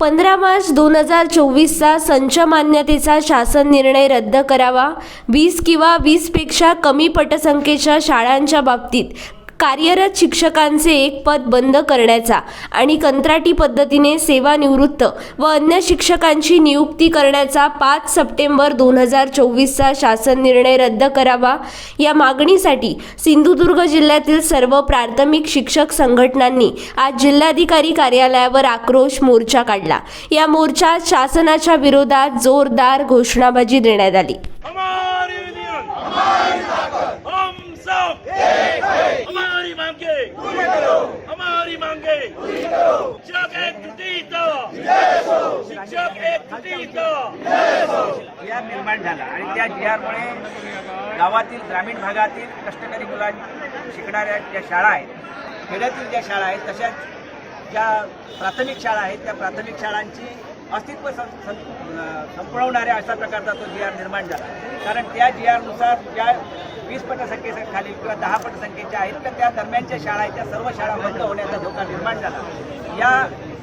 पंधरा मार्च दोन हजार चोवीसचा संच मान्यतेचा शासन निर्णय रद्द करावा. वीस किंवा वीसपेक्षा कमी पटसंख्येच्या शाळांच्या बाबतीत कार्यरत शिक्षकांचे एक पद बंद करण्याचा आणि कंत्राटी पद्धतीने सेवानिवृत्त व अन्य शिक्षकांची नियुक्ती करण्याचा पाच सप्टेंबर दोन हजार चोवीसचा शासन निर्णय रद्द करावा या मागणीसाठी सिंधुदुर्ग जिल्ह्यातील सर्व प्राथमिक शिक्षक संघटनांनी आज जिल्हाधिकारी कार्यालयावर आक्रोश मोर्चा काढला. या मोर्चात शासनाच्या विरोधात जोरदार घोषणाबाजी देण्यात आली. हमारी शिक्षक एक शिक्षक एक त्रुटीत जी आर निर्माण झाला. आणि त्या जी आरमुळे गावातील ग्रामीण भागातील कष्टकरी मुलां शिकणाऱ्या ज्या शाळा आहेत खेड्यातील ज्या शाळा आहेत तशाच ज्या प्राथमिक शाळा आहेत त्या प्राथमिक शाळांची अस्तित्व सं संपवणाऱ्या अशा प्रकारचा तो जी आर निर्माण झाला. कारण त्या जी आरनुसार ज्या वीस पटसंख्येच्या खाली किंवा दहा पटसंख्येच्या आहेत तर त्या दरम्यानच्या शाळा आहेत त्या सर्व शाळा बंद होण्याचा धोका निर्माण झाला. या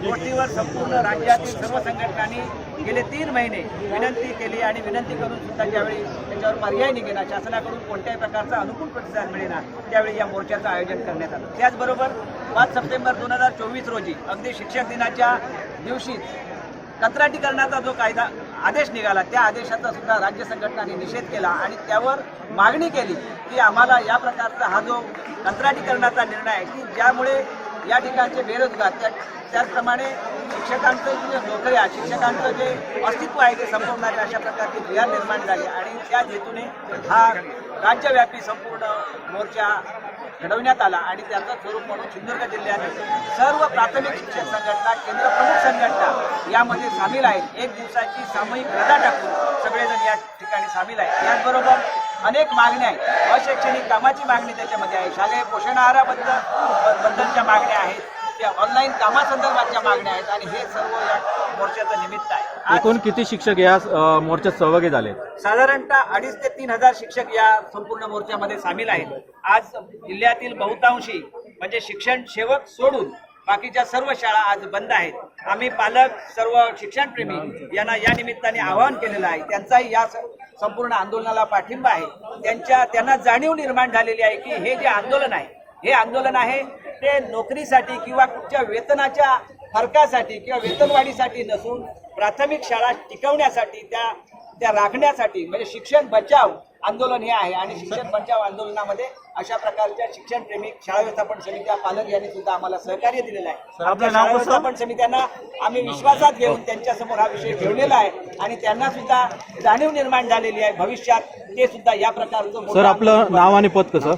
गोष्टीवर संपूर्ण राज्यातील सर्व संघटनांनी गेले तीन महिने विनंती केली आणि विनंती करून सुद्धा ज्यावेळी त्याच्यावर पर्याय निघेना शासनाकडून कोणत्याही प्रकारचा अनुकूल प्रतिसाद मिळेना त्यावेळी या मोर्चाचं आयोजन करण्यात आलं. त्याचबरोबर पाच सप्टेंबर दोन हजार चोवीस रोजी अगदी शिक्षक दिनाच्या दिवशीच कंत्राटीकरणाचा जो कायदा आदेश निघाला त्या आदेशाचा सुद्धा राज्य संघटनाने निषेध केला आणि त्यावर मागणी केली की आम्हाला या प्रकारचा हा जो कंत्राटीकरणाचा निर्णय आहे की ज्यामुळे या ठिकाणचे बेरोजगार त्या त्याचप्रमाणे शिक्षकांचं जे नोकऱ्या शिक्षकांचं जे अस्तित्व आहे ते संपवणारे अशा प्रकारची भुया निर्माण झाली आणि त्याच हेतूने हा राज्यव्यापी संपूर्ण मोर्चा घडवण्यात आला आणि त्याचं स्वरूप म्हणून सिंधुदुर्ग जिल्ह्यातील सर्व प्राथमिक शिक्षण संघटना केंद्र प्रमुख संघटना यामध्ये सामील आहेत. एक दिवसाची सामूहिक रजा टाकून सगळेजण या ठिकाणी सामील आहेत. याचबरोबर अनेक मागण्या आहेत. अशैक्षणिक कामाची मागणी त्याच्यामध्ये आहे. शालेय पोषण आहाराबद्दल बद्दलच्या मागण्या आहेत. त्या ऑनलाईन कामासंदर्भातच्या मागण्या आहेत. आणि हे सर्व या मोर्चाचं निमित्त आहे. एकूण किती शिक्षक या अ, मोर्चात सहभागी झाले? साधारणतः अडीच ते तीन हजार शिक्षक या संपूर्ण मोर्चामध्ये सामील आहेत. आज जिल्ह्यातील बहुतांशी म्हणजे शिक्षण सेवक सोडून बाकीच्या सर्व शाळा आज बंद आहेत. आम्ही पालक सर्व शिक्षणप्रेमी यांना या निमित्ताने आवाहन केलेलं आहे. त्यांचाही या स- संपूर्ण आंदोलनाला पाठिंबा आहे. त्यांच्या त्यांना जाणीव निर्माण झालेली आहे की हे जे आंदोलन आहे हे आंदोलन आहे ते नोकरीसाठी किंवा कुठच्या वेतनाच्या फरकासाठी किंवा वेतनवाढीसाठी नसून प्राथमिक शाळा टिकवण्यासाठी त्या त्या राखण्यासाठी म्हणजे शिक्षण बचाव आंदोलन हे आहे आणि शिक्षण बचाव आंदोलनामध्ये अशा प्रकारच्या शिक्षणप्रेमी शाळा व्यवस्थापन समित्या पालक यांनी सुद्धा आम्हाला सहकार्य दिलेलं आहे. शाळा व्यवस्थापन समित्यांना आम्ही विश्वासात घेऊन त्यांच्यासमोर हा विषय ठेवलेला आहे आणि त्यांना सुद्धा जाणीव निर्माण झालेली आहे भविष्यात. ते सुद्धा या प्रकारचं आपलं नाव आणि पद कसं?